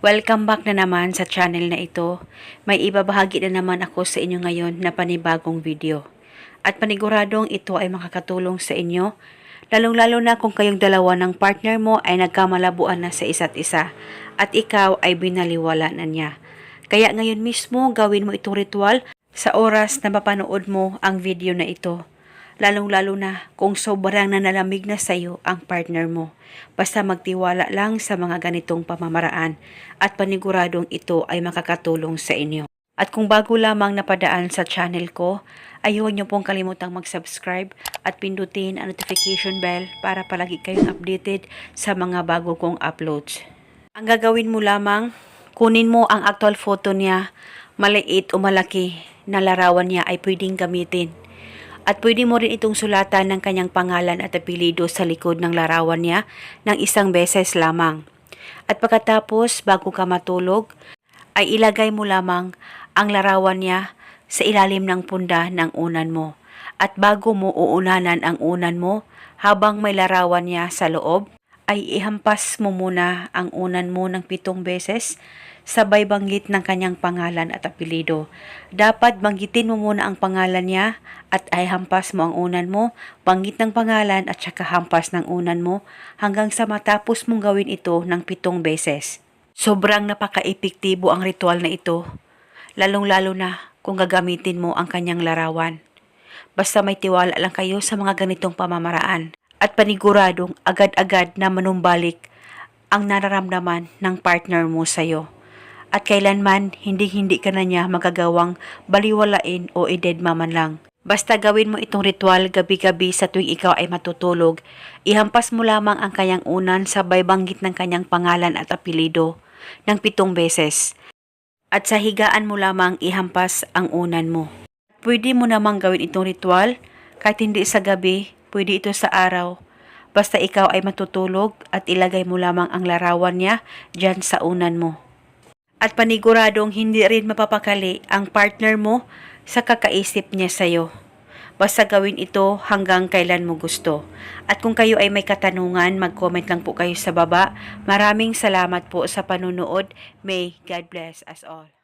Welcome back na naman sa channel na ito. May ibabahagi na naman ako sa inyo ngayon na panibagong video. At paniguradong ito ay makakatulong sa inyo, lalong-lalo na kung kayong dalawa ng partner mo ay nagkamalabuan na sa isa't isa at ikaw ay binaliwala na niya. Kaya ngayon mismo gawin mo itong ritual sa oras na mapanood mo ang video na ito. Lalong-lalo na kung sobrang nanalamig na sa iyo ang partner mo. Basta magtiwala lang sa mga ganitong pamamaraan at paniguradong ito ay makakatulong sa inyo. At kung bago lamang napadaan sa channel ko, ay huwag niyo pong kalimutang mag-subscribe at pindutin ang notification bell para palagi kayong updated sa mga bago kong uploads. Ang gagawin mo lamang, kunin mo ang actual photo niya, maliit o malaki na larawan niya ay pwedeng gamitin. At pwede mo rin itong sulatan ng kanyang pangalan at apelido sa likod ng larawan niya ng isang beses lamang. At pagkatapos, bago ka matulog, ay ilagay mo lamang ang larawan niya sa ilalim ng punda ng unan mo. At bago mo uunanan ang unan mo, habang may larawan niya sa loob, ay ihampas mo muna ang unan mo ng pitong beses, sabay banggit ng kanyang pangalan at apelido. Dapat banggitin mo muna ang pangalan niya at ay hampas mo ang unan mo, banggit ng pangalan at saka hampas ng unan mo hanggang sa matapos mong gawin ito ng pitong beses. Sobrang napaka-epektibo ang ritual na ito, lalong-lalo na kung gagamitin mo ang kanyang larawan. Basta may tiwala lang kayo sa mga ganitong pamamaraan at paniguradong agad-agad na manumbalik ang nararamdaman ng partner mo sa'yo. At kailanman hindi-hindi ka na niya magagawang baliwalain o idedma man lang. Basta gawin mo itong ritual gabi-gabi sa tuwing ikaw ay matutulog. Ihampas mo lamang ang kanyang unan sabay banggit ng kanyang pangalan at apelido ng pitong beses. At sa higaan mo lamang ihampas ang unan mo. Pwede mo namang gawin itong ritual kahit hindi sa gabi, pwede ito sa araw. Basta ikaw ay matutulog at ilagay mo lamang ang larawan niya dyan sa unan mo. At paniguradong hindi rin mapapakali ang partner mo sa kakaisip niya sa'yo. Basta gawin ito hanggang kailan mo gusto. At kung kayo ay may katanungan, mag-comment lang po kayo sa baba. Maraming salamat po sa panunood. May God bless us all.